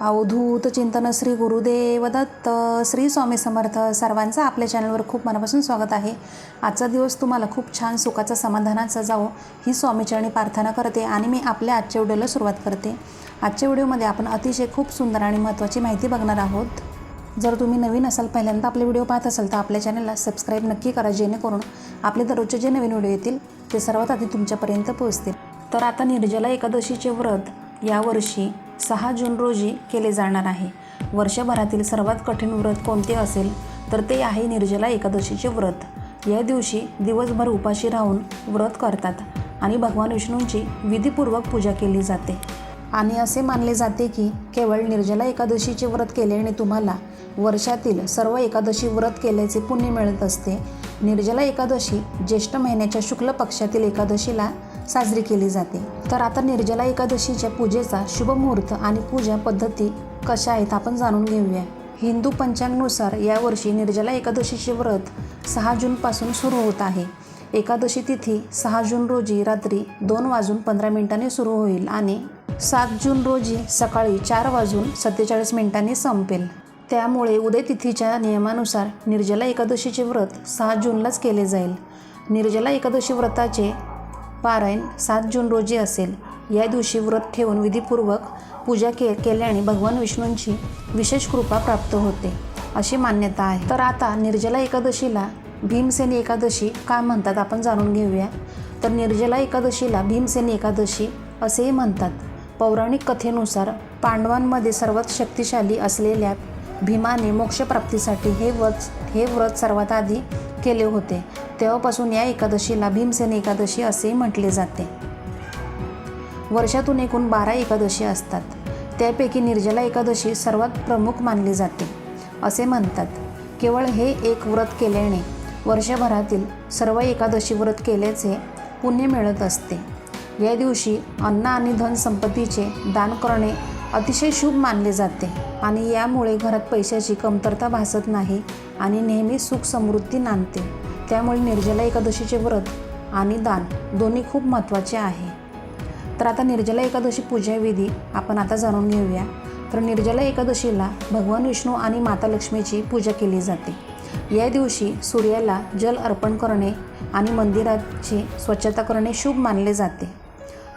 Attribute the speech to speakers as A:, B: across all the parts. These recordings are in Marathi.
A: अवधूत चिंतन श्री गुरुदेव दत्त श्री स्वामी समर्थ सर्वांचं आपल्या चॅनलवर खूप मनापासून स्वागत आहे. आजचा दिवस तुम्हाला खूप छान सुखाचा समाधानाचा जावो ही स्वामीचरणी प्रार्थना करते आणि मी आपल्या आजच्या व्हिडिओला सुरुवात करते. आजच्या व्हिडिओमध्ये आपण अतिशय खूप सुंदर आणि महत्त्वाची माहिती बघणार आहोत. जर तुम्ही नवीन असाल पहिल्यांदा आपले व्हिडिओ पाहत असाल तर आपल्या चॅनलला सबस्क्राईब नक्की करा जेणेकरून आपले दररोजचे जे नवीन व्हिडिओ येतील ते सर्वात आधी तुमच्यापर्यंत पोहोचतील. तर आता निर्जला एकादशीचे व्रत यावर्षी सहा जून रोजी केले जाणार आहे. वर्षभरातील सर्वात कठीण व्रत कोणते असेल? तर ते आहे निर्जला एकादशीचे व्रत. या दिवशी दिवसभर उपाशी राहून व्रत करतात आणि भगवान विष्णूंची विधीपूर्वक पूजा केली जाते. आणि असे मानले जाते की केवळ निर्जला एकादशीचे व्रत केल्याने तुम्हाला वर्षातील सर्व एकादशी व्रत केल्याचे पुण्य मिळत असते. निर्जला एकादशी ज्येष्ठ महिन्याच्या शुक्ल पक्षातील एकादशीला साजरी केली जाते. तर आता निर्जला एकादशीच्या पूजेचा शुभ मुहूर्त आणि पूजा पद्धती कशा आहेत आपण जाणून घेऊया. हिंदू पंचांगनुसार यावर्षी निर्जला एकादशीचे व्रत सहा जूनपासून सुरू होत आहे. एकादशी तिथी सहा जून रोजी रात्री दोन वाजून पंधरा मिनिटांनी सुरू होईल आणि सात जून रोजी सकाळी चार वाजून सत्तेचाळीस मिनिटांनी संपेल. त्यामुळे उदय तिथीच्या नियमानुसार निर्जला एकादशीचे व्रत सहा जूनलाच केले जाईल. निर्जला एकादशी व्रताचे पारायण सात जून रोजी असेल. या दिवशी व्रत ठेवून विधीपूर्वक पूजा के केल्याने भगवान विष्णूंची विशेष कृपा प्राप्त होते अशी मान्यता आहे. तर आता निर्जला एकादशीला भीमसेनी एकादशी का म्हणतात आपण जाणून घेऊया. तर निर्जला एकादशीला भीमसेनी एकादशी असेही म्हणतात. पौराणिक कथेनुसार पांडवांमध्ये सर्वात शक्तिशाली असलेल्या भीमाने मोक्षप्राप्तीसाठी हे व्रत हे व्रत सर्वात आधी केले होते. तेव्हापासून या एकादशीला भीमसेन एकादशी असेही म्हटले जाते. वर्षातून एकूण बारा एकादशी असतात. त्यापैकी निर्जला एकादशी सर्वात प्रमुख मानली जाते. असे म्हणतात केवळ हे एक व्रत केल्याने वर्षभरातील सर्व एकादशी व्रत केल्याचे पुण्य मिळत असते. या दिवशी अन्न आणि धन संपत्तीचे दान करणे अतिशय शुभ मानले जाते आणि यामुळे घरात पैशाची कमतरता भासत नाही आणि नेहमी सुख समृद्धी नांदते. त्यामुळे निर्जला एकादशीचे व्रत आणि दान दोन्ही खूप महत्त्वाचे आहे. तर आता निर्जला एकादशी पूजाविधी आपण आता जाणून घेऊया. तर निर्जला एकादशीला भगवान विष्णू आणि माता लक्ष्मीची पूजा केली जाते. या दिवशी सूर्याला जल अर्पण करणे आणि मंदिराची स्वच्छता करणे शुभ मानले जाते.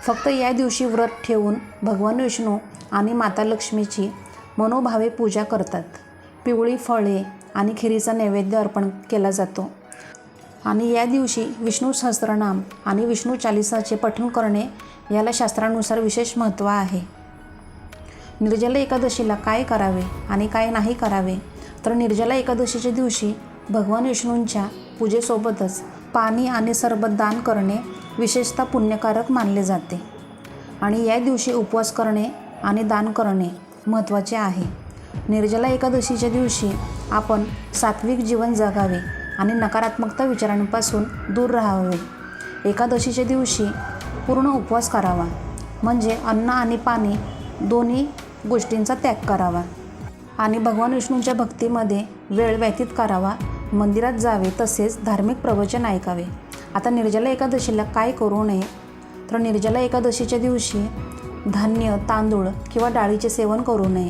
A: फक्त या दिवशी व्रत ठेवून भगवान विष्णू आणि माता लक्ष्मीची मनोभावे पूजा करतात. पिवळी फळे आणि खिरीचा नैवेद्य अर्पण केला जातो. आणि या दिवशी विष्णू सहस्त्रनाम आणि विष्णू चालिसाचे पठण करणे याला शास्त्रानुसार विशेष महत्त्व आहे. निर्जला एकादशीला काय करावे आणि काय नाही करावे? तर निर्जला एकादशीच्या दिवशी भगवान विष्णूंच्या पूजेसोबतच पाणी आणि सरबत दान करणे विशेषतः पुण्यकारक मानले जाते. आणि या दिवशी उपवास करणे आणि दान करणे महत्त्वाचे आहे. निर्जला एकादशीच्या दिवशी आपण सात्विक जीवन जगावे आणि नकारात्मकता विचारांपासून दूर राहावे. एकादशीच्या दिवशी पूर्ण उपवास करावा म्हणजे अन्न आणि पाणी दोन्ही गोष्टींचा त्याग करावा. आणि भगवान विष्णूंच्या भक्तीमध्ये वेळ व्यतीत करावा मंदिरात जावे तसेच धार्मिक प्रवचन ऐकावे. आता निर्जला एकादशीला काय करू नये? तर निर्जला एकादशीच्या दिवशी धान्य तांदूळ किंवा डाळीचे सेवन करू नये.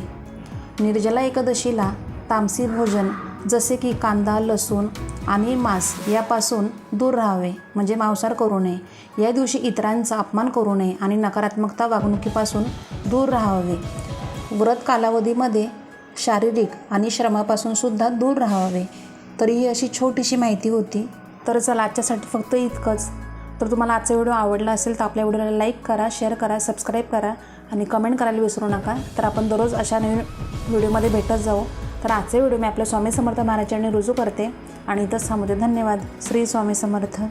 A: निर्जला एकादशीला तामसी भोजन जसे की कांदा लसूण आणि मांस यापासून दूर राहावे म्हणजे मांसाहार करू नये. या दिवशी इतरांचा अपमान करू नये आणि नकारात्मकता वागणुकीपासून दूर राहावे. व्रत कालावधीमध्ये शारीरिक आणि श्रमापासून सुद्धा दूर राहावे. तर ही अशी छोटीशी माहिती होती तर चला आजच्यासाठी फक्त इतकंच. तर तुम्हाला आजचा व्हिडिओ आवडला असेल तर आपल्या व्हिडिओला लाईक करा शेअर करा सबस्क्राईब करा आणि कमेंट करायला विसरू नका. तर आपण दररोज अशा नवीन व्हिडिओमध्ये भेटत जाऊ. तर आजचे व्हिडिओ मी आपल्या स्वामी समर्थ महाराजांनी रुजू करते. आणि इथंच थांबवते धन्यवाद. श्री स्वामी समर्थ.